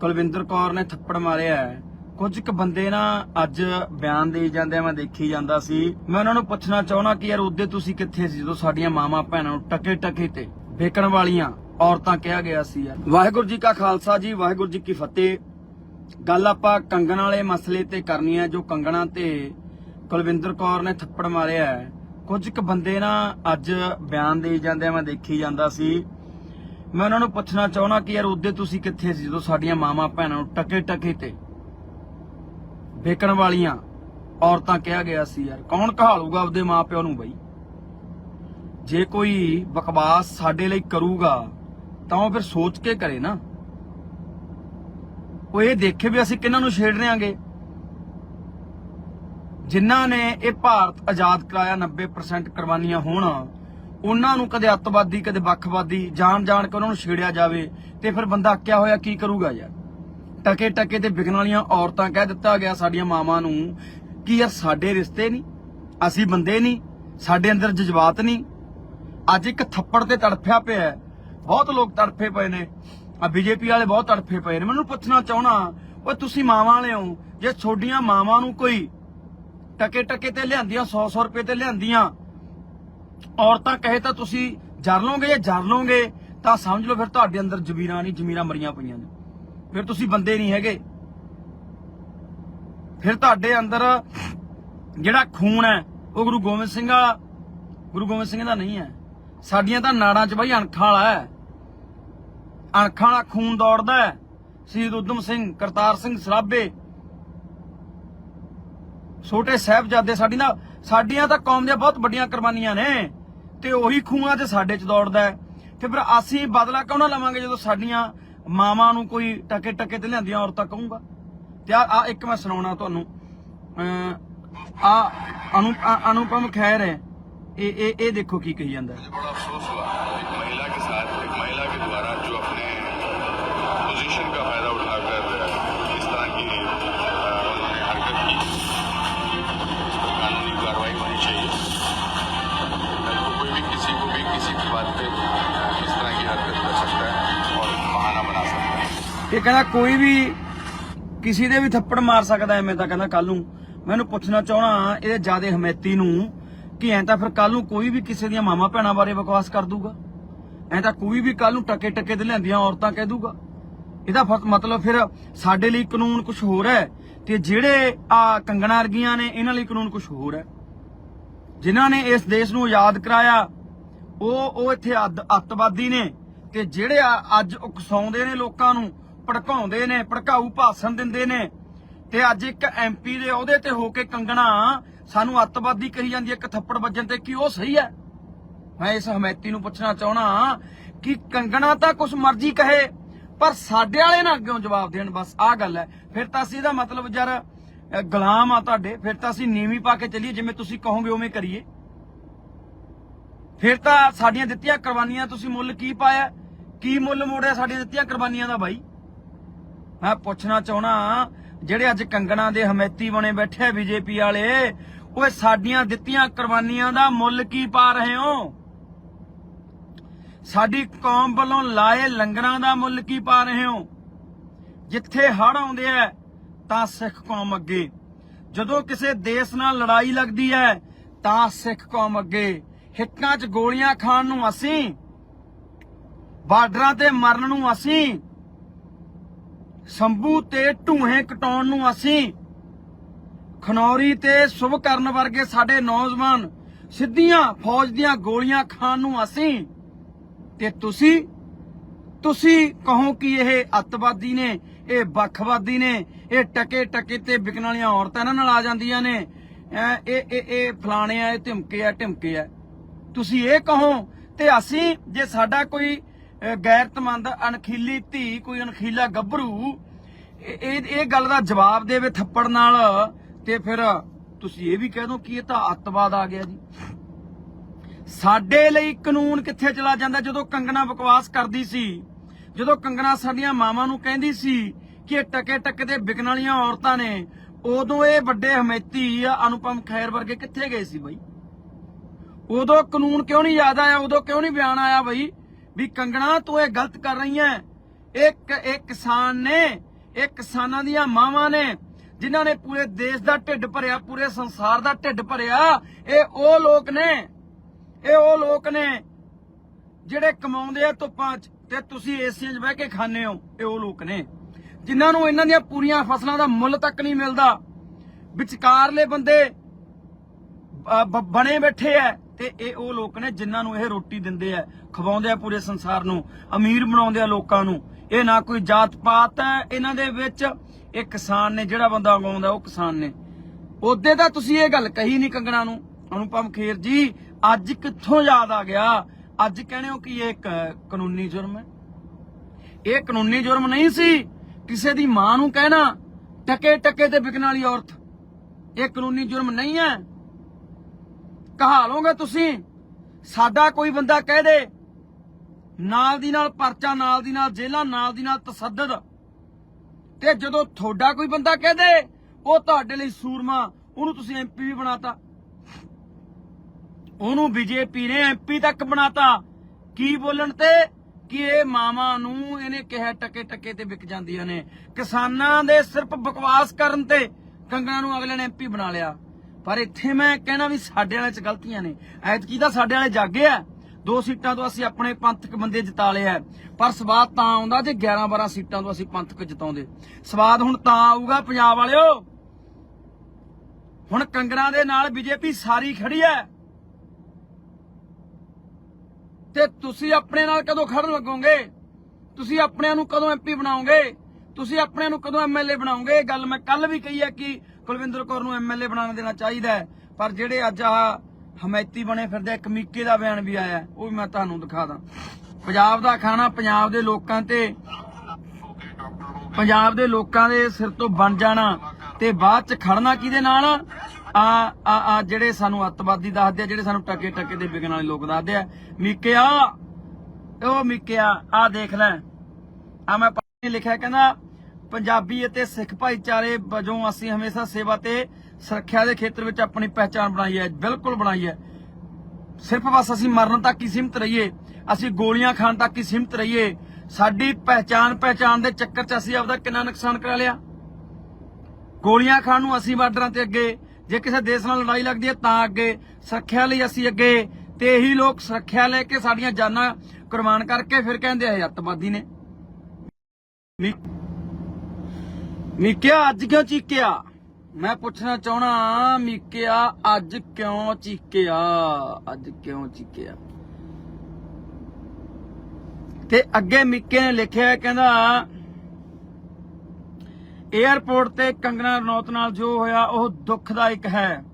ਕੁਲਵਿੰਦਰ ਕੌਰ ਨੇ ਥੱਪੜ ਮਾਰਿਆ ਹੈ। ਕੁਝ ਕੁ ਬੰਦੇ ਨਾ ਅੱਜ ਬਿਆਨ ਦੇਈ ਜਾਂਦੇ ਆ, ਮੈਂ ਦੇਖੀ ਜਾਂਦਾ ਸੀ ਮੈਂ ਉਹਨਾਂ ਨੂੰ ਪੁੱਛਣਾ ਚਾਹਣਾ ਕਿ ਯਾਰ ਉਹਦੇ ਤੁਸੀਂ ਕਿੱਥੇ ਸੀ ਜਦੋਂ ਸਾਡੀਆਂ ਮਾਵਾਂ ਭੈਣਾਂ ਨੂੰ ਟਕੇ ਟਕੇ ਤੇ ਵੇਚਣ ਵਾਲੀਆਂ ਔਰਤਾਂ ਕਿਹਾ ਗਿਆ ਸੀ ਯਾਰ ਵਾਹਿਗੁਰੂ ਜੀ ਕਾ ਖਾਲਸਾ ਜੀ ਵਾਹਿਗੁਰੂ ਜੀ ਕੀ ਫਤਿਹ ਗੱਲ ਆਪਾਂ ਕੰਗਣ ਵਾਲੇ ਮਸਲੇ ਤੇ ਕਰਨੀ ਹੈ ਜੋ ਕੰਗਣਾ ਤੇ ਕੁਲਵਿੰਦਰ ਕੌਰ ਨੇ ਥੱਪੜ ਮਾਰਿਆ ਹੈ। ਕੁਝ ਕੁ ਬੰਦੇ ਨਾ ਅੱਜ ਬਿਆਨ ਦੇ ਜਾਂਦੇ ਆ, ਮੈਂ ਦੇਖੀ ਜਾਂਦਾ ਸੀ ਮੈਂ ਉਹਨਾਂ ਨੂੰ ਪੁੱਛਣਾ ਚਾਹਣਾ ਕਿ ਯਾਰ ਉਹਦੇ ਤੁਸੀਂ ਕਿੱਥੇ ਸੀ ਜਦੋਂ ਸਾਡੀਆਂ ਮਾਵਾਂ ਭੈਣਾਂ ਨੂੰ ਟਕੇ ਟਕੇ ਤੇ ਵੇਚਣ ਵਾਲੀਆਂ ਔਰਤਾਂ ਕਿਹਾ ਗਿਆ ਸੀ ਯਾਰ, ਕੌਣ ਕਹਾਲੂਗਾ ਆਪਦੇ ਮਾਪਿਓ ਨੂੰ ਬਈ? ਜੇ ਕੋਈ ਬਕਵਾਸ ਸਾਡੇ ਲਈ ਕਰੂਗਾ, ਤਾਂ ਉਹ ਫਿਰ ਸੋਚ ਕੇ ਕਰੇ ਨਾ। ਉਹ ਇਹ ਦੇਖੇ ਵੀ ਅਸੀਂ ਕਿਹਨਾਂ ਨੂੰ ਛੇੜ ਰਹੇਾਂਗੇ? ਜਿਨ੍ਹਾਂ ਨੇ ਇਹ ਭਾਰਤ ਆਜ਼ਾਦ ਕਰਾਇਆ 90% ਕੁਰਬਾਨੀਆਂ ਹੋਣ ਉਹਨਾਂ ਨੂੰ ਕਦੇ ਅੱਤਵਾਦੀ, ਕਦੇ ਵੱਖਵਾਦੀ ਜਾਣ ਜਾਣ ਕੇ ਉਹਨਾਂ ਨੂੰ ਛੇੜਿਆ ਜਾਵੇ ਤੇ ਫਿਰ ਬੰਦਾ ਅੱਕਿਆ ਹੋਇਆ ਕੀ ਕਰੂਗਾ ਯਾਰ? ਟਕੇ ਟਕੇ ਤੇ ਵਿਕਣ ਵਾਲੀਆਂ ਔਰਤਾਂ ਕਹਿ ਦਿੱਤਾ ਗਿਆ ਸਾਡੀਆਂ ਮਾਵਾਂ ਨੂੰ ਕਿ ਯਾਰ ਸਾਡੇ ਰਿਸ਼ਤੇ ਨਹੀਂ, ਅਸੀਂ ਬੰਦੇ ਨਹੀਂ, ਸਾਡੇ ਅੰਦਰ ਜਜ਼ਬਾਤ ਨਹੀਂ। ਅੱਜ ਇੱਕ ਥੱਪੜ ਤੇ ਤੜਫਿਆ ਪਿਆ ਬਹੁਤ ਲੋਕ ਤੜਫੇ ਪਏ ਨੇ। ਆ ਬੀਜੇਪੀ ਵਾਲੇ ਬਹੁਤ ਤੜਫੇ ਪਏ ਨੇ। ਮੈਨੂੰ ਪੁੱਛਣਾ ਚਾਹਣਾ ਓਏ ਤੁਸੀਂ ਮਾਵਾਂ ਵਾਲੇ ਹੋ, ਜੇ ਛੋਡੀਆਂ ਮਾਵਾਂ ਨੂੰ ਕੋਈ ਟਕੇ ਟਕੇ ਤੇ ਲਿਆਂਦੀਆਂ 100 100 ਰੁਪਏ ਤੇ ਲਿਆਂਦੀਆਂ ਔਰਤਾਂ ਕਹੇ ਤਾਂ ਤੁਸੀਂ ਜਰ ਲਓਗੇ ਜੇ ਜਰ ਲਓਗੇ, ਤਾਂ ਸਮਝ ਲਓ ਫਿਰ ਤੁਹਾਡੇ ਅੰਦਰ ਜ਼ਮੀਰਾਂ ਨਹੀਂ ਜ਼ਮੀਰਾਂ ਮਰੀਆਂ ਪਈਆਂ ਨੇ। ਫਿਰ ਤੁਸੀਂ ਬੰਦੇ ਨਹੀਂ ਹੈਗੇ। ਫਿਰ ਤੁਹਾਡੇ ਅੰਦਰ ਜਿਹੜਾ ਖੂਨ ਹੈ, ਉਹ ਗੁਰੂ ਗੋਬਿੰਦ ਸਿੰਘ ਵਾਲਾ, ਗੁਰੂ ਗੋਬਿੰਦ ਸਿੰਘ ਦਾ ਨਹੀਂ ਹੈ। ਸਾਡੀਆਂ ਤਾਂ ਨਾੜਾਂ 'ਚ ਬਾਈ ਅਣਖਾਂ ਵਾਲਾ ਹੈ। ਅਣਖਾਂ ਵਾਲਾ ਖੂਨ ਦੌੜਦਾ ਹੈ। ਸ਼ਹੀਦ ਉਦਮ ਸਿੰਘ, ਕਰਤਾਰ ਸਿੰਘ ਸਰਾਭੇ, ਛੋਟੇ ਸਾਹਿਬਜ਼ਾਦੇ ਸਾਡੀ ਨਾ ਸਾਡੀਆਂ ਤਾਂ ਕੌਮ ਦੀਆਂ ਬਹੁਤ ਵੱਡੀਆਂ ਕੁਰਬਾਨੀਆਂ ਨੇ ਤੇ ਉਹੀ ਖੂਹਾਂ 'ਚ ਸਾਡੇ 'ਚ ਦੌੜਦਾ ਹੈ ਤੇ ਫਿਰ ਅਸੀਂ ਬਦਲਾ ਕਿਉਂ ਨਾ ਲਵਾਂਗੇ ਜਦੋਂ ਸਾਡੀਆਂ ਮਾਵਾਂ ਨੂੰ ਕੋਈ ਟਕੇ ਟਕੇ ਤੇ ਲਿਆਂਦੀਆਂ ਔਰਤਾਂ ਕਹੂੰਗਾ ਤੇ ਆ ਆ ਇੱਕ ਮੈਂ ਸੁਣਾਉਣਾ ਤੁਹਾਨੂੰ ਅਹ ਆ ਅਨੂ ਆ- ਅਨੁਪਮ ਖੈਰ ਹੈ ਇਹ ਇਹ ਇਹ ਦੇਖੋ ਕੀ ਕਹੀ ਜਾਂਦਾ ਹੈ। मुझे बड़ा अफसोस हुआ एक महिला के साथ एक महिला के द्वारा जो अपने पोजीशन का फायदा है ਕਹਿੰਦਾ ਕੋਈ ਵੀ ਕਿਸੇ ਦੇ ਵੀ ਥੱਪੜ ਮਾਰ ਸਕਦਾ ਐਵੇਂ ਤਾਂ ਕਹਿੰਦਾ ਕੱਲ ਨੂੰ। ਮੈਨੂੰ ਪੁੱਛਣਾ ਚਾਹਣਾ ਇਹਦੇ ਜਿਆਦੇ ਹਮੈਤੀ ਨੂੰ ਕਿ ਐਂ ਤਾਂ ਫਿਰ ਕੱਲ ਨੂੰ ਕੋਈ ਵੀ ਕਿਸੇ ਦੀਆਂ ਮਾਮਾ ਭੈਣਾਂ ਬਾਰੇ ਬਕਵਾਸ ਕਰ ਦੂਗਾ ਐਂ ਤਾਂ ਕੋਈ ਵੀ ਕੱਲ ਨੂੰ ਟਕੇ ਟਕੇ ਤੇ ਲਿਆਂਦੀਆਂ ਔਰਤਾਂ ਕਹਿ ਦੂਗਾ ਇਹਦਾ ਫ਼ਰਕ ਮਤਲਬ ਫਿਰ ਸਾਡੇ ਲਈ ਕਾਨੂੰਨ ਕੁਝ ਹੋਰ ਹੈ ਤੇ ਜਿਹੜੇ ਆ ਕੰਗਣਾ ਵਰਗੀਆਂ ਨੇ, ਇਹਨਾਂ ਲਈ ਕਾਨੂੰਨ ਕੁਝ ਹੋਰ ਹੈ। ਜਿਨ੍ਹਾਂ ਨੇ ਇਸ ਦੇਸ਼ ਨੂੰ ਆਜ਼ਾਦ ਕਰਾਇਆ, ਉਹ ਉਹ ਇੱਥੇ ਅੱਤਵਾਦੀ ਨੇ ਤੇ ਜਿਹੜੇ ਆ- ਅੱਜ ਉਕਸਾਉਂਦੇ ਨੇ ਲੋਕਾਂ ਨੂੰ ਭੜਕਾਉਂਦੇ ਨੇ, ਭੜਕਾਊ ਭਾਸ਼ਣ ਦਿੰਦੇ ਨੇ। ਤੇ ਅੱਜ ਇੱਕ ਐਮਪੀ ਦੇ ਅਹੁਦੇ ਤੇ ਹੋ ਕੇ ਕੰਗਣਾ, ਸਾਨੂੰ ਅੱਤਵਾਦੀ ਕਹੀ ਜਾਂਦੀ ਹੈ, ਇੱਕ ਥੱਪੜ ਵੱਜਣ ਤੇ ਕੀ ਉਹ ਸਹੀ ਹੈ? ਮੈਂ ਇਸ ਹਮੈਤੀ ਨੂੰ ਪੁੱਛਣਾ ਚਾਹਣਾ ਕਿ ਕੰਗਣਾ ਤਾਂ ਕੁਛ ਮਰਜ਼ੀ ਕਹੇ, ਪਰ ਸਾਡੇ ਵਾਲੇ ਨਾ ਅੱਗੇ ਜਵਾਬ ਦੇਣ, ਬਸ ਆਹ ਗੱਲ ਹੈ। ਫਿਰ ਤਾਂ ਅਸੀਂ ਇਹਦਾ ਮਤਲਬ ਯਾਰ ਗੁਲਾਮ ਆ ਤੁਹਾਡੇ, ਫਿਰ ਤਾਂ ਅਸੀਂ ਨੀਵੀਂ ਪਾ ਕੇ ਚੱਲੀਏ, ਜਿਵੇਂ ਤੁਸੀਂ ਕਹੋਗੇ ਉਵੇਂ ਕਰੀਏ। ਫਿਰ ਤਾਂ ਸਾਡੀਆਂ ਦਿੱਤੀਆਂ ਕੁਰਬਾਨੀਆਂ, ਤੁਸੀਂ ਮੁੱਲ ਕੀ ਪਾਇਆ? ਕੀ ਮੁੱਲ ਮੋੜਿਆ ਸਾਡੀਆਂ ਦਿੱਤੀਆਂ ਕੁਰਬਾਨੀਆਂ ਦਾ ਬਾਈ? ਮੈਂ ਪੁੱਛਣਾ ਚਾਹਣਾ ਜਿਹੜੇ ਅੱਜ ਕੰਗਣਾ ਦੇ ਹਮੈਤੀ ਬਣੇ ਬੈਠੇ ਆ ਬੀਜੇਪੀ ਵਾਲੇ, ਓਏ ਸਾਡੀਆਂ ਦਿੱਤੀਆਂ ਕੁਰਬਾਨੀਆਂ ਦਾ ਮੁੱਲ ਕੀ ਪਾ ਰਹੇ ਹੋ? ਸਾਡੀ ਕੌਮ ਵੱਲੋਂ ਲਾਏ ਲੰਗਰਾਂ ਦਾ ਮੁੱਲ ਕੀ ਪਾ ਰਹੇ ਹੋ? ਜਿੱਥੇ ਹੜ ਆਉਂਦੇ ਆ, ਤਾਂ ਸਿੱਖ ਕੌਮ ਅੱਗੇ। ਜਦੋਂ ਕਿਸੇ ਦੇਸ਼ ਨਾਲ ਲੜਾਈ ਲੱਗਦੀ ਹੈ, ਤਾਂ ਸਿੱਖ ਕੌਮ ਅੱਗੇ। ਹਿੱਕਾਂ 'ਚ ਗੋਲੀਆਂ ਖਾਣ ਨੂੰ ਅਸੀਂ, ਬਾਰਡਰਾਂ ਤੇ ਮਰਨ ਨੂੰ ਅਸੀਂ ਸੰਭੂ ਤੇ ਢੂਹੇ ਕਟਾਉਣ ਨੂੰ ਅਸੀਂ ਖਨੌਰੀ ਤੇ ਸੁਭ ਕਰਨ ਵਰਗੇ ਸਾਡੇ ਨੌਜਵਾਨ ਸਿੱਧੀਆਂ ਫੌਜ ਦੀਆਂ ਗੋਲੀਆਂ ਖਾਣ ਨੂੰ ਅਸੀਂ ਤੇ ਤੁਸੀਂ ਤੁਸੀਂ ਕਹੋ ਕਿ ਇਹ ਅੱਤਵਾਦੀ ਨੇ, ਇਹ ਵੱਖਵਾਦੀ ਨੇ, ਇਹ ਟਕੇ ਟਕੇ ਤੇ ਵਿਕਣ ਵਾਲੀਆਂ ਔਰਤਾਂ ਇਹਨਾਂ ਨਾਲ ਆ ਜਾਂਦੀਆਂ ਨੇ। ਇਹ ਇਹ ਇਹ ਫਲਾਣੇ ਆ, ਇਹ ਧਮਕੇ ਆ ਢਮਕੇ ਆ। ਤੁਸੀਂ ਇਹ ਕਹੋ ਤੇ ਅਸੀਂ, ਜੇ ਸਾਡਾ ਕੋਈ ਗੈਰਤਮੰਦ, ਅਣਖੀਲੀ ਧੀ, ਕੋਈ ਅਣਖੀਲਾ ਗੱਭਰੂ, ਇਹ ਇਹ ਗੱਲ ਦਾ ਜਵਾਬ ਦੇਵੇ ਥੱਪੜ ਨਾਲ ਤੇ ਫਿਰ ਤੁਸੀਂ ਇਹ ਵੀ ਕਹਿ ਦੋ ਕਿ ਇਹ ਤਾਂ ਅੱਤਵਾਦ ਆ ਗਿਆ ਜੀ। ਸਾਡੇ ਲਈ ਕਾਨੂੰਨ ਕਿੱਥੇ ਚਲਾ ਜਾਂਦਾ? ਜਦੋਂ ਕੰਗਣਾ ਬਕਵਾਸ ਕਰਦੀ ਸੀ, ਜਦੋਂ ਕੰਗਣਾ ਸਾਡੀਆਂ ਮਾਵਾਂ ਨੂੰ ਕਹਿੰਦੀ ਸੀ ਕਿ ਇਹ ਟਕੇ ਟਕੇ ਦੇ ਵਿਕਣ ਵਾਲੀਆਂ ਔਰਤਾਂ ਨੇ, ਉਦੋਂ ਇਹ ਵੱਡੇ ਹਮੇਤੀ ਆ ਅਨੁਪਮ ਖੈਰ ਵਰਗੇ ਕਿੱਥੇ ਗਏ ਸੀ ਬਈ? ਉਦੋਂ ਕਾਨੂੰਨ ਕਿਉਂ ਨਹੀਂ ਯਾਦ ਆਇਆ? ਉਦੋਂ ਕਿਉਂ ਨਹੀਂ ਬਿਆਨ ਆਇਆ ਬਈ? ਵੀ ਕੰਗਣਾ ਤੂੰ ਇਹ ਗਲਤ ਕਰ ਰਹੀ ਹੈ ਇੱਕ ਇੱਕ ਕਿਸਾਨ ਨੇ, ਇਹ ਕਿਸਾਨਾਂ ਦੀਆਂ ਮਾਵਾਂ ਨੇ, ਜਿਨ੍ਹਾਂ ਨੇ ਪੂਰੇ ਦੇਸ਼ ਦਾ ਢਿੱਡ ਭਰਿਆ, ਪੂਰੇ ਸੰਸਾਰ ਦਾ ਢਿੱਡ ਭਰਿਆ, ਇਹ ਉਹ ਲੋਕ ਨੇ, ਇਹ ਉਹ ਲੋਕ ਨੇ ਜਿਹੜੇ ਕਮਾਉਂਦੇ ਆ ਧੁੱਪਾਂ 'ਚ ਤੇ ਤੁਸੀਂ ਏਸੀਆਂ 'ਚ ਬਹਿ ਕੇ ਖਾਂਦੇ ਹੋ, ਇਹ ਉਹ ਲੋਕ ਨੇ। ਜਿਨ੍ਹਾਂ ਨੂੰ ਇਹਨਾਂ ਦੀਆਂ ਪੂਰੀਆਂ ਫਸਲਾਂ ਦਾ ਮੁੱਲ ਤੱਕ ਨਹੀਂ ਮਿਲਦਾ। ਵਿਚਕਾਰਲੇ ਬੰਦੇ ਬਣੇ ਬੈਠੇ ਐ। ਤੇ ਇਹ ਉਹ ਲੋਕ ਨੇ ਜਿਨ੍ਹਾਂ ਨੂੰ ਇਹ ਰੋਟੀ ਦਿੰਦੇ ਐ ਖਵਾਉਂਦੇ ਆ ਪੂਰੇ ਸੰਸਾਰ ਨੂੰ, ਅਮੀਰ ਬਣਾਉਂਦੇ ਆ ਲੋਕਾਂ ਨੂੰ। ਇਹ ਨਾ ਕੋਈ ਜਾਤ ਪਾਤ ਹੈ, ਇਹਨਾਂ ਦੇ ਵਿੱਚ ਇਹ ਕਿਸਾਨ ਨੇ, ਜਿਹੜਾ ਬੰਦਾ ਉਗਾਉਂਦਾ ਉਹ ਕਿਸਾਨ ਨੇ। ਉਹਦੇ ਤਾਂ ਤੁਸੀਂ ਇਹ ਗੱਲ ਕਹੀ ਨਹੀਂ ਕੰਗਣਾ ਨੂੰ। ਅਨੁਪਮ ਖੇਰ ਜੀ, ਅੱਜ ਕਿੱਥੋਂ ਯਾਦ ਆ ਗਿਆ? ਅੱਜ ਕਹਿੰਦੇ ਹੋ ਕਿ ਇਹ ਇੱਕ ਕਾਨੂੰਨੀ ਜੁਰਮ ਹੈ। ਇਹ ਕਾਨੂੰਨੀ ਜੁਰਮ ਨਹੀਂ ਸੀ। ਕਿਸੇ ਦੀ ਮਾਂ ਨੂੰ ਕਹਿਣਾ ਟਕੇ ਟਕੇ ਤੇ ਵਿਕਣ ਵਾਲੀ ਔਰਤ। ਇਹ ਕਾਨੂੰਨੀ ਜੁਰਮ ਨਹੀਂ ਹੈ। ਕਹਾ ਲਓਗੇ ਤੁਸੀਂ? ਸਾਡਾ ਕੋਈ ਬੰਦਾ ਕਹਿ ਦੇ, ਨਾਲ ਦੀ ਨਾਲ ਪਰਚਾ, ਨਾਲ ਦੀ ਨਾਲ ਜੇਲਾਂ ਨਾਲ ਦੀ ਨਾਲ ਤਸੱਦਦ। ਤੇ ਜਦੋਂ ਤੁਹਾਡਾ ਕੋਈ ਬੰਦਾ ਕਹਿ ਦੇ, ਉਹ ਤੁਹਾਡੇ ਲਈ ਸੂਰਮਾ, ਉਹਨੂੰ ਤੁਸੀਂ ਐਮਪੀ ਵੀ ਬਣਾਤਾ। ਉਹਨੂੰ ਬੀਜੇਪੀ ਨੇ ਐਮਪੀ ਤੱਕ ਬਣਾਤਾ। ਕੀ ਬੋਲਣ ਤੇ? ਕਿ ਇਹ ਮਾਵਾਂ ਨੂੰ ਇਹਨੇ ਕਿਹਾ ਟੱਕੇ ਟੱਕੇ ਤੇ ਵਿਕ ਜਾਂਦੀਆਂ ਨੇ। ਕਿਸਾਨਾਂ ਦੇ ਸਿਰਫ ਬਕਵਾਸ ਕਰਨ ਤੇ ਕੰਗਣਾ ਨੂੰ ਅਗਲੇ ਨੇ ਐਮਪੀ ਬਣਾ ਲਿਆ। ਪਰ ਇੱਥੇ ਮੈਂ ਕਹਿਣਾ ਵੀ ਸਾਡੇ ਵਾਲੇ ਚ ਗਲਤੀਆਂ ਨੇ। ਐਤਕੀ ਦਾ ਸਾਡੇ ਵਾਲੇ ਜਾਗੇ ਆ। ਦੋ ਸੀਟਾਂ ਤੋਂ ਅਸੀਂ ਆਪਣੇ ਪੰਥਕ ਬੰਦੇ ਜਿਤਾ ਲਿਆ ਪਰ ਸਵਾਦ ਤਾਂ ਆਉਂਦਾ ਜੇ 11 12 ਸੀਟਾਂ ਤੋਂ ਅਸੀਂ ਪੰਥਕ ਜਿਤਾਉਂਦੇ। ਸਵਾਦ ਹੁਣ ਤਾਂ ਆਊਗਾ ਪੰਜਾਬ ਵਾਲਿਓ। ਹੁਣ ਕੰਗਰਾਂ ਦੇ ਨਾਲ ਬੀਜੇਪੀ ਸਾਰੀ ਖੜੀ ਹੈ ਤੇ ਤੁਸੀਂ ਆਪਣੇ ਨਾਲ ਕਦੋਂ ਖੜਨ ਲੱਗੋਗੇ? ਤੁਸੀਂ ਆਪਣਿਆਂ ਨੂੰ ਕਦੋਂ ਐਮਪੀ ਬਣਾਓਗੇ? ਤੁਸੀਂ ਆਪਣਿਆਂ ਨੂੰ ਕਦੋਂ ਐਮਐਲਏ ਬਣਾਓਗੇ? ਇਹ ਗੱਲ ਮੈਂ ਕੱਲ ਵੀ ਕਹੀ ਹੈ ਕਿ ਕੁਲਵਿੰਦਰ ਕੌਰ ਨੂੰ ਐਮਐਲਏ ਬਣਾਉਣ ਦੇਣਾ ਚਾਹੀਦਾ ਹੈ। ਪਰ ਜਿਹੜੇ ਅੱਜ ਆ ਹਮੈਤੀ ਬਣੇ ਫਿਰਦੇ ਆ, ਦਾ ਬਿਆਨ ਵੀ ਆਇਆ ਉਹ ਵੀ ਮੈਂ ਤੁਹਾਨੂੰ ਦਿਖਾ ਦਾਂ। ਪੰਜਾਬ ਦਾ ਖਾਣਾ ਪੰਜਾਬ ਦੇ ਲੋਕਾਂ ਤੇ ਪੰਜਾਬ ਦੇ ਲੋਕਾਂ ਦੇ ਸਿਰ ਤੋਂ ਬਣ ਜਾਣਾ ਤੇ ਬਾਅਦ ਚ ਖੜਨਾ ਕਿਹਦੇ ਨਾਲ? ਆ ਆ ਆ ਜਿਹੜੇ ਸਾਨੂੰ ਅੱਤਵਾਦੀ ਦੱਸਦੇ ਆ ਜਿਹੜੇ ਸਾਨੂੰ ਟਕੇ ਟਕੇ ਦੇ ਵਿਗਣ ਵਾਲੇ ਲੋਕ ਦੱਸਦੇ ਆ। ਮੀਕਿਆ ਉਹ ਮੀਕਿਆ ਆ ਦੇਖ ਲੈ। ਆ ਮੈਂ ਲਿਖਿਆ ਕਹਿੰਦਾ ਪੰਜਾਬੀ ਅਤੇ ਸਿੱਖ ਭਾਈਚਾਰੇ ਵਜੋਂ ਅਸੀਂ ਹਮੇਸ਼ਾ ਸੇਵਾ ਤੇ ਸੁਰੱਖਿਆ ਦੇ ਖੇਤਰ ਵਿੱਚ ਆਪਣੀ ਪਹਿਚਾਣ ਬਣਾਈ ਹੈ, ਬਿਲਕੁਲ ਬਣਾਈ ਹੈ। ਸਿਰਫ ਬਸ ਅਸੀਂ ਮਰਨ ਤੱਕ ਹੀ ਸੀਮਤ ਰਹੀਏ, ਅਸੀਂ ਗੋਲੀਆਂ ਖਾਣ ਤੱਕ ਹੀ ਸੀਮਤ ਰਹੀਏ। ਸਾਡੀ ਪਹਿਚਾਣ ਪਹਿਚਾਣ ਦੇ ਚੱਕਰ 'ਚ ਅਸੀਂ ਆਪਦਾ ਕਿੰਨਾ ਨੁਕਸਾਨ ਕਰਾ ਲਿਆ। ਗੋਲੀਆਂ ਖਾਣ ਨੂੰ ਅਸੀਂ ਬਾਰਡਰਾਂ ਤੇ ਅੱਗੇ, ਜੇ ਕਿਸੇ ਦੇਸ਼ ਨਾਲ ਲੜਾਈ ਲੱਗਦੀ ਹੈ ਤਾਂ ਅੱਗੇ, ਸੁਰੱਖਿਆ ਲਈ ਅਸੀਂ ਅੱਗੇ। ਤੇ ਇਹੀ ਲੋਕ ਸੁਰੱਖਿਆ ਲੈ ਕੇ ਸਾਡੀਆਂ ਜਾਨਾਂ ਕੁਰਬਾਨ ਕਰਕੇ ਫਿਰ ਕਹਿੰਦੇ ਆ ਅੱਤਵਾਦੀ ਨੇ। ਮੀ- ਮੀਕਿਆ, ਅੱਜ ਕਿਉਂ ਚੀਕਿਆ? ਮੈਂ ਪੁੱਛਣਾ ਚਾਹਣਾ ਮੀਕਿਆ, ਅੱਜ ਕਿਉਂ ਚੀਕਿਆ? ਅੱਜ ਕਿਉਂ ਚੀਕਿਆ? ਤੇ ਅੱਗੇ ਮਿੱਕੇ ਨੇ ਲਿਖਿਆ ਕਹਿੰਦਾ 에ਅਰਪੋਰਟ ਤੇ ਕੰਗਨਾ ਰਣੌਤ ਨਾਲ ਜੋ ਹੋਇਆ, ਉਹ ਦੁਖਦਾਇਕ ਹੈ।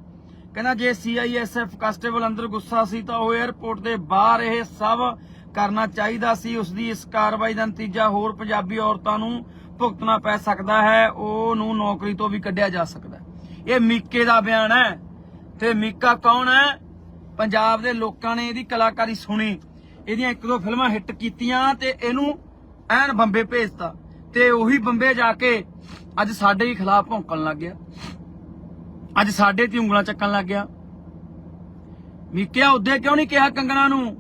ਕਹਿੰਦਾ, ਜੇ ਸੀਆਈਐਸਐਫ ਕਨਸਟੇਬਲ ਅੰਦਰ ਗੁੱਸਾ ਸੀ, ਤਾਂ ਉਹ 에ਅਰਪੋਰਟ ਦੇ ਬਾਹਰ ਇਹ ਸਭ ਕਰਨਾ ਚਾਹੀਦਾ ਸੀ। ਉਸ ਦੀ ਇਸ ਕਾਰਵਾਈ ਦਾ ਨਤੀਜਾ ਹੋਰ ਪੰਜਾਬੀ ਔਰਤਾਂ ਨੂੰ ਭੁਗਤਣਾ ਪੈ ਸਕਦਾ ਹੈ ਉਹ ਨੂੰ ਨੌਕਰੀ ਤੋਂ ਵੀ ਕੱਢਿਆ ਜਾ ਸਕਦਾ ਇਹ ਮੀਕੇ ਦਾ ਬਿਆਨ ਹੈ। ਤੇ ਮੀਕਾ ਕੌਣ ਹੈ? ਪੰਜਾਬ ਦੇ ਲੋਕਾਂ ਨੇ ਇਹਦੀ ਕਲਾਕਾਰੀ ਸੁਣੀ। ਇਹਦੀਆਂ ਇੱਕ ਦੋ ਫਿਲਮਾਂ ਹਿੱਟ ਕੀਤੀਆਂ ਤੇ ਇਹਨੂੰ ਐਨ ਬੰਬੇ ਭੇਜਤਾ। ਤੇ ਉਹੀ ਬੰਬੇ ਜਾ ਕੇ ਅੱਜ ਸਾਡੇ ਹੀ ਖਿਲਾਫ ਭੌਂਕਣ ਲੱਗ ਗਿਆ। ਅੱਜ ਸਾਡੇ ਤੇ ਉਂਗਲਾਂ ਚੱਕਣ ਲੱਗ ਗਿਆ। ਮੀਕਿਆ ਉਹਦੇ ਕਿਉਂ ਨਹੀਂ ਕਿਹਾ ਕੰਗਣਾ ਨੂੰ?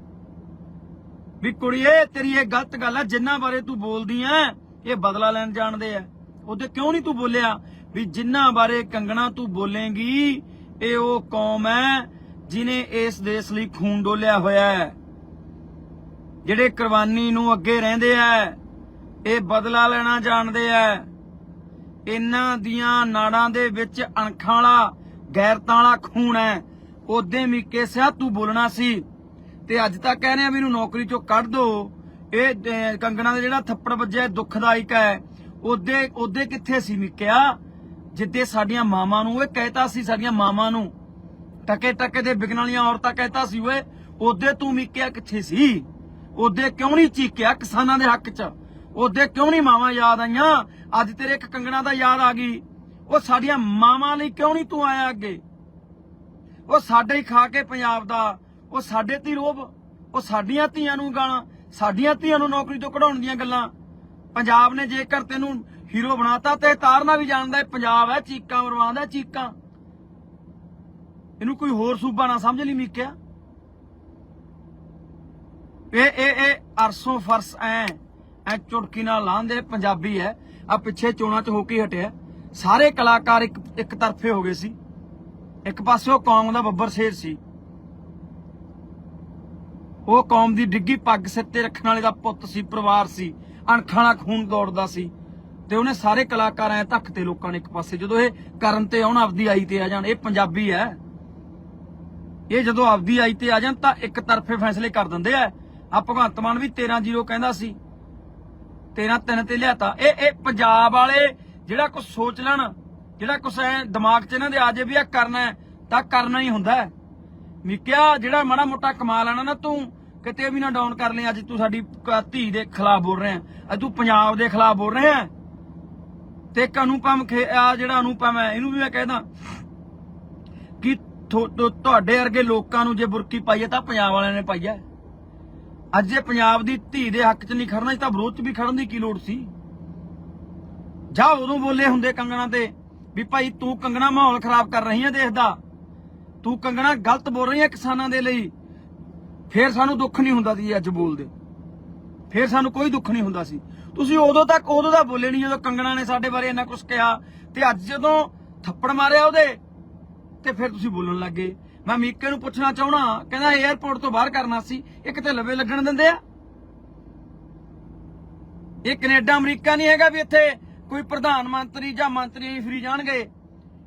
ਵੀ ਕੁੜੀਏ, ਤੇਰੀ ਇਹ ਗਲਤ ਗੱਲ ਹੈ ਜਿੰਨਾ ਬਾਰੇ ਤੂੰ ਬੋਲਦੀ ਐ ਇਹ ਬਦਲਾ ਲੈਣ ਜਾਣਦੇ ਆ। ਉਹਦੇ ਕਿਉਂ ਨਹੀਂ ਤੂੰ ਬੋਲਿਆ ਵੀ ਜਿੰਨਾ ਬਾਰੇ ਕੰਗਣਾ ਤੂੰ ਬੋਲੇਂਗੀ, ਇਹ ਉਹ ਕੌਮ ਹੈ ਜਿਨੇ ਇਸ ਦੇਸ਼ ਲਈ ਖੂਨ ਡੋਲਿਆ ਹੋਇਆ ਹੈ। ਜਿਹੜੇ ਕੁਰਬਾਨੀ ਨੂੰ ਅੱਗੇ ਰਹਿੰਦੇ ਆ, ਇਹ ਬਦਲਾ ਲੈਣਾ ਜਾਣਦੇ ਆ। ਇਹਨਾਂ ਦੀਆਂ ਨਾੜਾਂ ਦੇ ਵਿੱਚ ਅਣਖਾਂ ਵਾਲਾ, ਗੈਰਤਾਂ ਵਾਲਾ ਖੂਨ ਹੈ। ਉਹਦੇ ਮੀਕੇ ਸਿਆ ਤੂੰ ਬੋਲਣਾ ਸੀ। ਤੇ ਅੱਜ ਤੱਕ ਕਹਿ ਆ ਵੀ ਇਹਨੂੰ ਨੌਕਰੀ ਚੋਂ ਕੱਢ ਦੋ। ਇਹ ਦ- ਕੰਗਣਾ ਦਾ ਜਿਹੜਾ ਥੱਪੜ ਵੱਜਿਆ, ਇਹ ਦੁਖਦਾਇਕ ਹੈ। ਉਹਦੇ ਉਹਦੇ ਕਿੱਥੇ ਸੀ ਮਿੱਕਿਆ? ਜਿੱਦੇ ਸਾਡੀਆਂ ਮਾਵਾਂ ਨੂੰ ਇਹ ਕਹਿਤਾ ਸੀ ਸਾਡੀਆਂ ਮਾਵਾਂ ਨੂੰ। ਟਕੇ ਟਕੇ ਦੇ ਵਿਗਣ ਵਾਲੀਆਂ ਔਰਤਾਂ ਕਹਿਤਾ ਸੀ, ਓਏ, ਉਹਦੇ ਤੂੰ ਮਿੱਕਿਆ ਕਿੱਥੇ ਸੀ? ਉਹਦੇ ਕਿਉਂ ਨਹੀਂ ਚੀਕਿਆ ਕਿਸਾਨਾਂ ਦੇ ਹੱਕ 'ਚ? ਉਹਦੇ ਕਿਉਂ ਨਹੀਂ ਮਾਵਾਂ ਯਾਦ ਆਈਆਂ? ਅੱਜ ਤੇਰੇ ਇੱਕ ਕੰਗਣਾ ਦਾ ਯਾਦ ਆ ਗਈ। ਉਹ ਸਾਡੀਆਂ ਮਾਵਾਂ ਲਈ ਕਿਉਂ ਨਹੀਂ ਤੂੰ ਆਇਆ ਅੱਗੇ? ਉਹ ਸਾਡੇ ਹੀ ਖਾ ਕੇ ਪੰਜਾਬ ਦਾ, ਉਹ ਸਾਡੇ ਤੇ ਹੀ ਰੋਬ, ਉਹ ਸਾਡੀਆਂ ਧੀਆਂ ਨੂੰ ਗਾਲਾਂ ਸਾਡੀਆਂ ਧੀਆਂ ਨੂੰ ਨੌਕਰੀ ਤੋਂ ਕਢਾਉਣ ਦੀਆਂ ਗੱਲਾਂ। ਪੰਜਾਬ ਨੇ ਜੇਕਰ ਤੈਨੂੰ ਹੀਰੋ ਬਣਾਤਾ ਤੇ ਤਾਰਨਾ ਵੀ ਜਾਣਦਾ ਇਹ ਪੰਜਾਬ ਹੈ, ਚੀਕਾਂ ਮਰਵਾਉਂਦਾ ਚੀਕਾਂ। ਇਹਨੂੰ ਕੋਈ ਹੋਰ ਸੂਬਾ ਨਾ ਸਮਝ ਲਈ ਮੀਕਿਆ। ਇਹ ਇਹ ਇਹ ਅਰਸੋਂ ਫਰਸ ਐ। ਐ ਚੁਟਕੀ ਨਾਲ ਲਾਂਦੇ, ਪੰਜਾਬੀ ਐ। ਆ ਪਿੱਛੇ ਚੋਣਾਂ 'ਚ ਹੋ ਕੇ ਹਟਿਆ। ਸਾਰੇ ਕਲਾਕਾਰ ਇੱਕ ਇੱਕ ਤਰਫੇ ਹੋ ਗਏ ਸੀ। ਇੱਕ ਪਾਸੇ ਉਹ ਕੌਮ ਦਾ ਬੱਬਰ ਸ਼ੇਰ ਸੀ। ਉਹ ਕੌਮ ਦੀ ਡਿੱਗੀ ਪੱਗ ਸਿਰ ਤੇ ਰੱਖਣ ਵਾਲੇ ਦਾ ਪੁੱਤ ਸੀ, ਪਰਿਵਾਰ ਸੀ, ਅਣਖਾਂ ਨਾਲ ਖੂਨ ਦੌੜਦਾ ਸੀ ਤੇ ਉਹਨੇ ਸਾਰੇ ਕਲਾਕਾਰ ਐ ਧੱਕਤੇ ਲੋਕਾਂ ਨੇ ਇੱਕ ਪਾਸੇ, ਜਦੋਂ ਇਹ ਕਰਨ ਤੇ ਆਉਣ, ਆਪਦੀ ਆਈ ਤੇ ਆ ਜਾਣ, ਇਹ ਪੰਜਾਬੀ ਐ। ਇਹ ਜਦੋਂ ਆਪਦੀ ਆਈ ਤੇ ਆ ਜਾਣ ਤਾਂ ਇੱਕ ਤਰਫੇ ਫੈਸਲੇ ਕਰ ਦਿੰਦੇ ਆ ਆ ਭਗਵੰਤ ਮਾਨ ਵੀ 13 ਜ਼ੀਰੋ ਕਹਿੰਦਾ ਸੀ 13 ਤਿੰਨ ਤੇ ਲਿਆਤਾ। ਇਹ ਇਹ ਪੰਜਾਬ ਵਾਲੇ ਜਿਹੜਾ ਕੁਝ ਸੋਚ ਲੈਣ, ਜਿਹੜਾ ਕੁਝ ਐ ਦਿਮਾਗ 'ਚ ਇਹਨਾਂ ਦੇ ਆ ਜੇ ਵੀ ਆ ਕਰਨਾ ਤਾਂ ਕਰਨਾ ਹੀ ਹੁੰਦਾ ਹੈ। ਮਿਕਿਆ ਜਿਹੜਾ ਮਾੜਾ ਮੋਟਾ ਕਮਾ ਲੈਣਾ ਨਾ ਤੂੰ ਕਿਤੇ ਵੀ ਨਾ ਡਾਊਨ ਕਰ ਲਈ, ਅੱਜ ਤੂੰ ਸਾਡੀ ਧੀ ਦੇ ਖਿਲਾਫ ਬੋਲ ਰਿਹਾ ਅੱਜ ਤੂੰ ਪੰਜਾਬ ਦੇ ਖਿਲਾਫ ਬੋਲ ਰਿਹਾ ਤੇ ਇੱਕ ਆ ਜਿਹੜਾ ਅਨੁਪਮ ਹੈ, ਇਹਨੂੰ ਵੀ ਮੈਂ ਕਹਿਦਾ ਕਿ ਤੁਹਾਡੇ ਵਰਗੇ ਲੋਕਾਂ ਨੂੰ ਜੇ ਬੁਰਕੀ ਪਾਈ ਹੈ ਤਾਂ ਪੰਜਾਬ ਵਾਲਿਆਂ ਨੇ ਪਾਈ ਹੈ। ਅੱਜ ਜੇ ਪੰਜਾਬ ਦੀ ਧੀ ਦੇ ਹੱਕ 'ਚ ਨਹੀਂ ਖੜਨਾ ਤਾਂ ਵਿਰੋਧ 'ਚ ਵੀ ਖੜਨ ਦੀ ਕੀ ਲੋੜ ਸੀ? ਜਾਂ ਉਦੋਂ ਬੋਲੇ ਹੁੰਦੇ ਕੰਗਣਾ ਤੇ ਵੀ ਭਾਈ ਤੂੰ ਕੰਗਣਾ ਮਾਹੌਲ ਖਰਾਬ ਕਰ ਰਹੀ ਹੈ ਦੇਸ਼ ਦਾ। ਤੂੰ ਕੰਗਣਾ ਗਲਤ ਬੋਲ ਰਹੀ ਹੈ ਕਿਸਾਨਾਂ ਦੇ ਲਈ। ਫਿਰ ਸਾਨੂੰ ਦੁੱਖ ਨਹੀਂ ਹੁੰਦਾ ਸੀ ਅੱਜ ਬੋਲਦੇ। ਫਿਰ ਸਾਨੂੰ ਕੋਈ ਦੁੱਖ ਨਹੀਂ ਹੁੰਦਾ ਸੀ। ਤੁਸੀਂ ਉਦੋਂ ਤੱਕ, ਉਦੋਂ ਦਾ ਬੋਲੇ ਨਹੀਂ ਜਦੋਂ ਕੰਗਣਾ ਨੇ ਸਾਡੇ ਬਾਰੇ ਇੰਨਾ ਕੁਝ ਕਿਹਾ ਤੇ ਅੱਜ ਜਦੋਂ ਥੱਪੜ ਮਾਰਿਆ ਉਹਦੇ, ਤੇ ਫਿਰ ਤੁਸੀਂ ਬੋਲਣ ਲੱਗੇ ਮੈਂ ਮੀਕੇ ਨੂੰ ਪੁੱਛਣਾ ਚਾਹਣਾ ਕਹਿੰਦਾ 에어ਪੋਰਟ ਤੋਂ ਬਾਹਰ ਕਰਨਾ ਸੀ ਇਹ ਕਿਤੇ ਲਵੇ ਲੱਗਣ ਦਿੰਦੇ ਆ। ਇਹ ਕੈਨੇਡਾ, ਅਮਰੀਕਾ ਨਹੀਂ ਹੈਗਾ ਵੀ ਇੱਥੇ ਕੋਈ ਪ੍ਰਧਾਨ ਮੰਤਰੀ ਜਾਂ ਮੰਤਰੀ ਫਰੀ ਜਾਣਗੇ।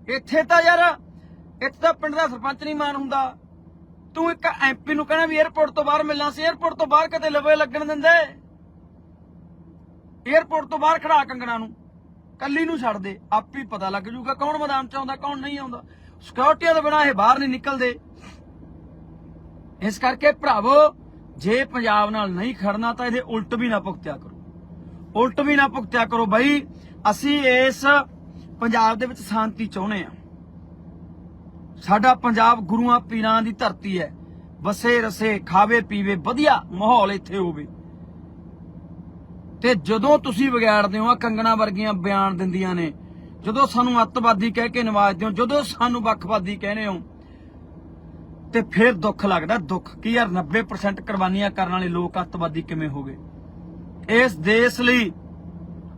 ਇੱਥੇ ਤਾਂ ਯਾਰ, ਇੱਥੇ ਤਾਂ ਪਿੰਡ ਦਾ ਸਰਪੰਚ ਨਹੀਂ ਮਾਨ ਹੁੰਦਾ। ਤੂੰ ਇੱਕ ਐਮਪੀ ਨੂੰ ਕਹਿਣਾ ਵੀ 에어ਪੋਰਟ ਤੋਂ ਬਾਹਰ ਮਿਲਣਾ ਸੀ 에어ਪੋਰਟ ਤੋਂ ਬਾਹਰ ਕਦੇ ਲਵੇ ਲੱਗਣ ਦਿੰਦੇ 에어ਪੋਰਟ ਤੋਂ ਬਾਹਰ ਖੜਾ ਕੰਗਣਾ ਨੂੰ, ਕੱਲੀ ਨੂੰ ਛੱਡ ਦੇ, ਆਪ ਹੀ ਪਤਾ ਲੱਗ ਜੂਗਾ ਕੌਣ ਮੈਦਾਨ 'ਚ ਆਉਂਦਾ, ਕੌਣ ਨਹੀਂ ਆਉਂਦਾ। ਸਿਕਿਉਰਟੀਆਂ ਤੋਂ ਬਿਨਾ ਇਹ ਬਾਹਰ ਨਹੀਂ ਨਿਕਲਦੇ। ਇਸ ਕਰਕੇ ਭਰਾਵੋ, ਜੇ ਪੰਜਾਬ ਨਾਲ ਨਹੀਂ ਖੜਨਾ ਤਾਂ ਇਹਦੇ ਉਲਟ ਵੀ ਨਾ ਭੁਗਤਿਆ ਕਰੋ। ਉਲਟ ਵੀ ਨਾ ਭੁਗਤਿਆ ਕਰੋ ਬਾਈ, ਅਸੀਂ ਇਸ ਪੰਜਾਬ ਦੇ ਵਿੱਚ ਸ਼ਾਂਤੀ ਚਾਹੁੰਦੇ ਆ ਸਾਡਾ ਪੰਜਾਬ ਗੁਰੂਆਂ ਪੀਰਾਂ ਦੀ ਧਰਤੀ ਹੈ। ਵਸੇ, ਰਸੇ, ਖਾਵੇ, ਪੀਵੇ, ਵਧੀਆ ਮਾਹੌਲ ਇੱਥੇ ਹੋਵੇ। ਤੇ ਜਦੋਂ ਤੁਸੀਂ ਵਿਗਾੜਦੇ ਹੋ ਆ ਕੰਗਣਾ ਵਰਗੀਆਂ ਬਿਆਨ ਦਿੰਦੀਆਂ ਨੇ, ਜਦੋਂ ਸਾਨੂੰ ਅੱਤਵਾਦੀ ਕਹਿ ਕੇ ਨਵਾਜਦੇ ਹੋ, ਜਦੋਂ ਸਾਨੂੰ ਵੱਖਵਾਦੀ ਕਹਿੰਦੇ ਹੋ, ਤੇ ਫਿਰ ਦੁੱਖ ਲੱਗਦਾ। ਦੁੱਖ ਕੀ ਯਾਰ? 90% ਕੁਰਬਾਨੀਆਂ ਕਰਨ ਵਾਲੇ ਲੋਕ ਅੱਤਵਾਦੀ ਕਿਵੇਂ ਹੋ ਗਏ ਇਸ ਦੇਸ਼ ਲਈ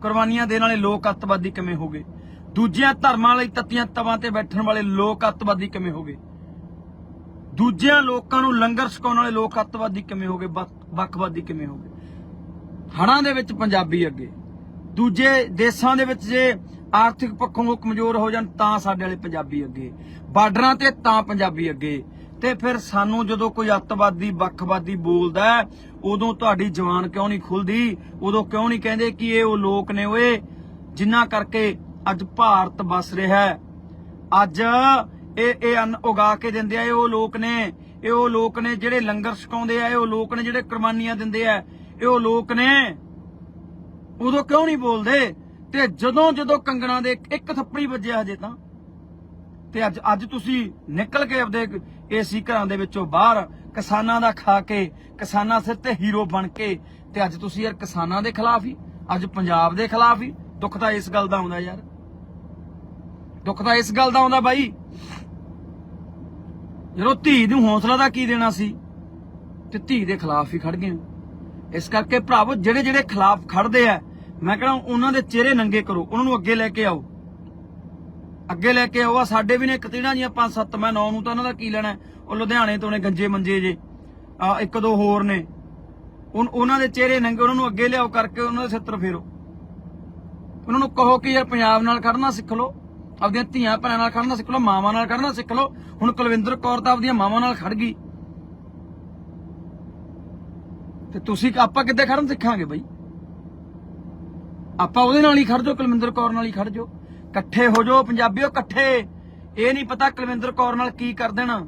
ਕੁਰਬਾਨੀਆਂ ਦੇਣ ਵਾਲੇ ਲੋਕ ਅੱਤਵਾਦੀ ਕਿਵੇਂ ਹੋ ਗਏ ਦੂਜਿਆਂ ਧਰਮਾਂ ਲਈ ਤੱਤੀਆਂ ਤਵਾਂ ਤੇ ਬੈਠਣ ਵਾਲੇ ਲੋਕ ਅੱਤਵਾਦੀ ਕਿਵੇਂ ਹੋ ਗਏ ਦੂਜਿਆਂ ਲੋਕਾਂ ਨੂੰ ਲੰਗਰ ਛਕਾਉਣ ਵਾਲੇ ਲੋਕ ਅੱਤਵਾਦੀ ਕਿਵੇਂ ਹੋ ਗਏ ਵੱਖਵਾਦੀ ਕਿਵੇਂ ਹੋ ਗਏ ਹੜਾਂ ਦੇ ਵਿੱਚ ਪੰਜਾਬੀ ਅੱਗੇ। ਦੂਜੇ ਦੇਸ਼ਾਂ ਦੇ ਵਿੱਚ ਜੇ ਆਰਥਿਕ ਪੱਖੋਂ ਉਹ ਕਮਜ਼ੋਰ ਹੋ ਜਾਣ, ਤਾਂ ਸਾਡੇ ਵਾਲੇ ਪੰਜਾਬੀ ਅੱਗੇ। ਬਾਰਡਰਾਂ ਤੇ ਤਾਂ ਪੰਜਾਬੀ ਅੱਗੇ। ਤੇ ਫਿਰ ਸਾਨੂੰ ਜਦੋਂ ਕੋਈ ਅੱਤਵਾਦੀ, ਵੱਖਵਾਦੀ ਬੋਲਦਾ ਉਦੋਂ ਤੁਹਾਡੀ ਜਵਾਨ ਕਿਉਂ ਨਹੀਂ ਖੁੱਲਦੀ? ਉਦੋਂ ਕਿਉਂ ਨਹੀਂ ਕਹਿੰਦੇ ਕਿ ਇਹ ਉਹ ਲੋਕ ਨੇ ਓਏ? ਜਿਨ੍ਹਾਂ ਕਰਕੇ ਅੱਜ ਭਾਰਤ ਵਸ ਰਿਹਾ ਹੈ। ਅੱਜ ਇਹ ਇਹ ਅੰਨ ਉਗਾ ਕੇ ਦਿੰਦੇ ਆ, ਇਹ ਉਹ ਲੋਕ ਨੇ, ਇਹ ਉਹ ਲੋਕ ਨੇ ਜਿਹੜੇ ਲੰਗਰ ਛਕਾਉਂਦੇ ਆ, ਇਹ ਉਹ ਲੋਕ ਨੇ ਜਿਹੜੇ ਕੁਰਬਾਨੀਆਂ ਦਿੰਦੇ ਆ, ਇਹ ਉਹ ਲੋਕ ਨੇ। ਉਦੋਂ ਕਿਉਂ ਨਹੀਂ ਬੋਲਦੇ? ਤੇ ਜਦੋਂ ਜਦੋਂ ਕੰਗਣਾ ਦੇ ਇੱਕ- ਥੱਪੜੀ ਵੱਜਿਆ ਹਜੇ ਤਾਂ। ਤੇ ਅੱਜ ਅੱਜ ਤੁਸੀਂ ਨਿਕਲ ਕੇ ਆਪਦੇ ਏਸੀ ਘਰਾਂ ਦੇ ਵਿੱਚੋਂ ਬਾਹਰ ਕਿਸਾਨਾਂ ਦਾ ਖਾ ਕੇ, ਕਿਸਾਨਾਂ ਸਿਰ ਤੇ ਹੀਰੋ ਬਣ ਕੇ, ਤੇ ਅੱਜ ਤੁਸੀਂ ਯਾਰ ਕਿਸਾਨਾਂ ਦੇ ਖਿਲਾਫ ਹੀ, ਅੱਜ ਪੰਜਾਬ ਦੇ ਖਿਲਾਫ ਹੀ ਦੁੱਖ ਤਾਂ ਇਸ ਗੱਲ ਦਾ ਆਉਂਦਾ ਯਾਰ। ਦੁੱਖ ਤਾਂ ਇਸ ਗੱਲ ਦਾ ਆਉਂਦਾ ਬਾਈ। ਜਦੋਂ ਧੀ ਨੂੰ ਹੌਸਲਾ ਦਾ ਕੀ ਦੇਣਾ ਸੀ, ਤੇ ਧੀ ਦੇ ਖਿਲਾਫ ਹੀ ਖੜ ਗਏ ਇਸ ਕਰਕੇ ਭਰਾਵੋ, ਜਿਹੜੇ ਜਿਹੜੇ ਖਿਲਾਫ ਖੜਦੇ ਆ, ਮੈਂ ਕਹਿੰਦਾ ਉਹਨਾਂ ਦੇ ਚਿਹਰੇ ਨੰਗੇ ਕਰੋ, ਉਹਨਾਂ ਨੂੰ ਅੱਗੇ ਲੈ ਕੇ ਆਓ। ਅੱਗੇ ਲੈ ਕੇ ਆਓ, ਆ ਸਾਡੇ ਵੀ ਨੇ ਕਤੀੜਾਂ ਜੀਆਂ ਪੰਜ ਸੱਤ, ਮੈਂ ਨੌ ਨੂੰ ਤਾਂ ਉਹਨਾਂ ਦਾ ਕੀ ਲੈਣਾ ਉਹ ਲੁਧਿਆਣੇ ਤੋਂ ਨੇ, ਗੰਜੇ ਮੰਜੇ ਜੇ। ਆ ਇੱਕ ਦੋ ਹੋਰ ਨੇ। ਉਹਨਾਂ ਦੇ ਚਿਹਰੇ ਨੰਗੇ, ਉਹਨਾਂ ਨੂੰ ਅੱਗੇ ਲਿਆਓ ਕਰਕੇ ਉਹਨਾਂ ਦੇ ਸਿੱਤਰ ਫੇਰੋ। ਉਹਨਾਂ ਨੂੰ ਕਹੋ ਕਿ ਯਾਰ ਪੰਜਾਬ ਨਾਲ ਖੜਨਾ ਸਿੱਖ ਲਓ। ਆਪਦੀਆਂ ਧੀਆਂ ਭੈਣਾਂ ਨਾਲ ਖੜਨਾ ਸਿੱਖ ਲਓ, ਮਾਵਾਂ ਨਾਲ ਖੜਨਾ ਸਿੱਖ ਲਓ। ਹੁਣ ਕੁਲਵਿੰਦਰ ਕੌਰ ਤਾਂ ਆਪਦੀਆਂ ਮਾਵਾਂ ਨਾਲ ਖੜ ਗਈ। ਤੇ ਤੁਸੀਂ ਆਪਾਂ ਕਿੱਦੇ ਖੜਨ ਸਿੱਖਾਂਗੇ ਬਈ? ਆਪਾਂ ਉਹਦੇ ਨਾਲ ਹੀ ਖੜ ਜਾਓ, ਕੁਲਵਿੰਦਰ ਕੌਰ ਨਾਲ ਹੀ ਖੜ ਜਾਓ। ਇਕੱਠੇ ਹੋ ਜਾਓ ਪੰਜਾਬੀਓ, ਇਕੱਠੇ। ਇਹ ਨਹੀਂ ਪਤਾ ਕੁਲਵਿੰਦਰ ਕੌਰ ਨਾਲ ਕੀ ਕਰ ਦੇਣਾ।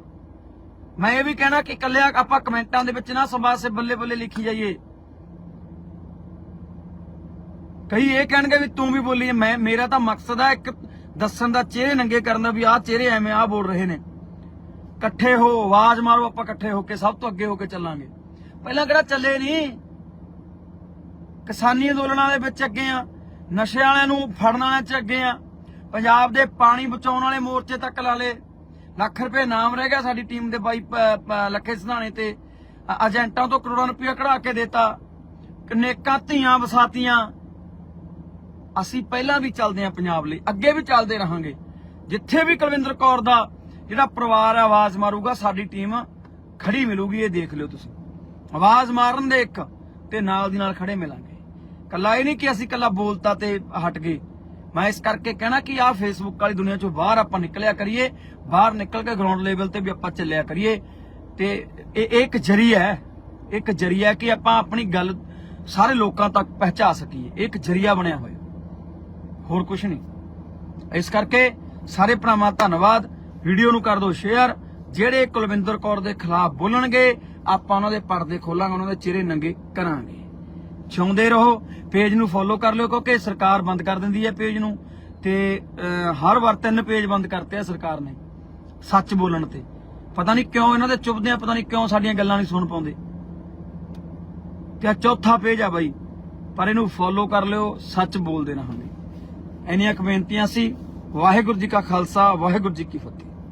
ਮੈਂ ਇਹ ਵੀ ਕਹਿਣਾ ਕਿ ਇਕੱਲਿਆਂ ਆਪਾਂ ਕਮੈਂਟਾਂ ਦੇ ਵਿੱਚ ਨਾ ਸਮਾਜ ਸੇ ਬੱਲੇ ਬੱਲੇ ਲਿਖੀ ਜਾਈਏ। ਕਈ ਇਹ ਕਹਿਣਗੇ ਵੀ ਤੂੰ ਵੀ ਬੋਲੀ ਮੈਂ ਮੇਰਾ ਤਾਂ ਮਕਸਦ ਆ ਇੱਕ ਦੱਸਣ ਦਾ ਚਿਹਰੇ ਨੰਗੇ ਕਰਨ ਦਾ ਵੀ ਆਹ ਚਿਹਰੇ ਐਵੇਂ ਆਹ ਬੋਲ ਰਹੇ ਨੇ। ਇਕੱਠੇ ਹੋ, ਆਵਾਜ਼ ਮਾਰੋ, ਆਪਾਂ ਇਕੱਠੇ ਹੋ ਕੇ ਸਭ ਤੋਂ ਅੱਗੇ ਹੋ ਕੇ ਚੱਲਾਂਗੇ। ਪਹਿਲਾਂ ਕਿਹੜਾ ਚੱਲੇ ਨਹੀਂ? ਕਿਸਾਨੀ ਅੰਦੋਲਨਾਂ ਦੇ ਵਿੱਚ ਅੱਗੇ ਆ, ਨਸ਼ੇ ਵਾਲਿਆਂ ਨੂੰ ਫੜਨ ਵਾਲਿਆਂ 'ਚ ਅੱਗੇ ਆ, ਪੰਜਾਬ ਦੇ ਪਾਣੀ ਬਚਾਉਣ ਵਾਲੇ ਮੋਰਚੇ ਤੱਕ ਲਾ ਲੇ ਲੱਖ ਰੁਪਏ ਨਾਮ ਰਹਿ ਗਿਆ ਸਾਡੀ ਟੀਮ ਦੇ ਬਾਈ ਲੱਖੇ ਸਿਧਾਣੇ ਤੇ। ਏਜੰਟਾਂ ਤੋਂ ਕਰੋੜਾਂ ਰੁਪਏ ਕਢਾ ਕੇ ਦਿੱਤਾ। ਕਨੇਕਾਂ ਧੀਆਂ ਵਸਾਤੀਆਂ ਅਸੀਂ ਪਹਿਲਾਂ ਵੀ ਚੱਲਦੇ ਹਾਂ ਪੰਜਾਬ ਲਈ, ਅੱਗੇ ਵੀ ਚੱਲਦੇ ਰਹਾਂਗੇ। ਜਿੱਥੇ ਵੀ ਕੁਲਵਿੰਦਰ ਕੌਰ ਦਾ ਜਿਹੜਾ ਪਰਿਵਾਰ ਆਵਾਜ਼ ਮਾਰੂਗਾ, ਸਾਡੀ ਟੀਮ ਖੜੀ ਮਿਲੂਗੀ, ਇਹ ਦੇਖ ਲਿਓ ਤੁਸੀਂ। ਆਵਾਜ਼ ਮਾਰਨ ਦੇ ਇੱਕ ਤੇ ਨਾਲ ਦੀ ਨਾਲ ਖੜੇ ਮਿਲਾਂਗੇ। ਕੱਲਾ ਇਹ ਨਹੀਂ ਕਿ ਅਸੀਂ ਕੱਲਾ ਬੋਲਤਾ ਤੇ ਹਟ ਗਏ। ਮੈਂ ਇਸ ਕਰਕੇ ਕਹਿਣਾ ਕਿ ਆਹ ਫੇਸਬੁੱਕ ਵਾਲੀ ਦੁਨੀਆ ਚੋਂ ਬਾਹਰ ਆਪਾਂ ਨਿਕਲਿਆ ਕਰੀਏ, ਬਾਹਰ ਨਿਕਲ ਕੇ ਗਰਾਊਂਡ ਲੈਵਲ ਤੇ ਵੀ ਆਪਾਂ ਚੱਲਿਆ ਕਰੀਏ। ਤੇ ਇਹ ਇੱਕ ਜਰੀਆ ਹੈ, ਇੱਕ ਜਰੀਆ ਕਿ ਆਪਾਂ ਆਪਣੀ ਗੱਲ ਸਾਰੇ ਲੋਕਾਂ ਤੱਕ ਪਹੁੰਚਾ ਸਕੀਏ। ਇਹ ਇੱਕ ਜਰੀਆ ਬਣਿਆ ਹੋਇਆ। ਹੋਰ ਕੁਝ ਨਹੀਂ। ਇਸ ਕਰਕੇ ਸਾਰੇ ਭਰਾਵਾਂ ਧੰਨਵਾਦ। ਵੀਡੀਓ ਨੂੰ ਕਰ ਦਿਓ ਸ਼ੇਅਰ ਜਿਹੜੇ ਕੁਲਵਿੰਦਰ ਕੌਰ ਦੇ ਖਿਲਾਫ ਬੋਲਣਗੇ, ਆਪਾਂ ਉਹਨਾਂ ਦੇ ਪਰਦੇ ਖੋਲਾਂਗੇ, ਉਹਨਾਂ ਦੇ ਚਿਹਰੇ ਨੰਗੇ ਕਰਾਂਗੇ। ਚਾਹੁੰਦੇ ਰਹੋ ਪੇਜ ਨੂੰ ਫੋਲੋ ਕਰ ਲਿਓ, ਕਿਉਂਕਿ ਸਰਕਾਰ ਬੰਦ ਕਰ ਦਿੰਦੀ ਹੈ ਪੇਜ ਨੂੰ। ਤੇ ਹਰ ਵਾਰ ਤਿੰਨ ਪੇਜ ਬੰਦ ਕਰਤੇ ਆ ਸਰਕਾਰ ਨੇ, ਸੱਚ ਬੋਲਣ ਤੇ। ਪਤਾ ਨਹੀਂ ਕਿਉਂ ਇਹਨਾਂ ਦੇ ਚੁੱਪਦੇ ਆ, ਪਤਾ ਨਹੀਂ ਕਿਉਂ ਸਾਡੀਆਂ ਗੱਲਾਂ ਨਹੀਂ ਸੁਣ ਪਾਉਂਦੇ। ਤੇ ਆ ਚੌਥਾ ਪੇਜ ਆ ਬਾਈ, ਪਰ ਇਹਨੂੰ ਫੋਲੋ ਕਰ ਲਿਓ, ਸੱਚ ਬੋਲਦੇ ਰਹਾਂਗੇ। ਇੰਨੀਆਂ ਕੁ ਬੇਨਤੀਆਂ ਸੀ। ਵਾਹਿਗੁਰੂ ਜੀ ਕਾ ਖਾਲਸਾ ਵਾਹਿਗੁਰੂ ਜੀ ਕੀ ਫਤਿਹ।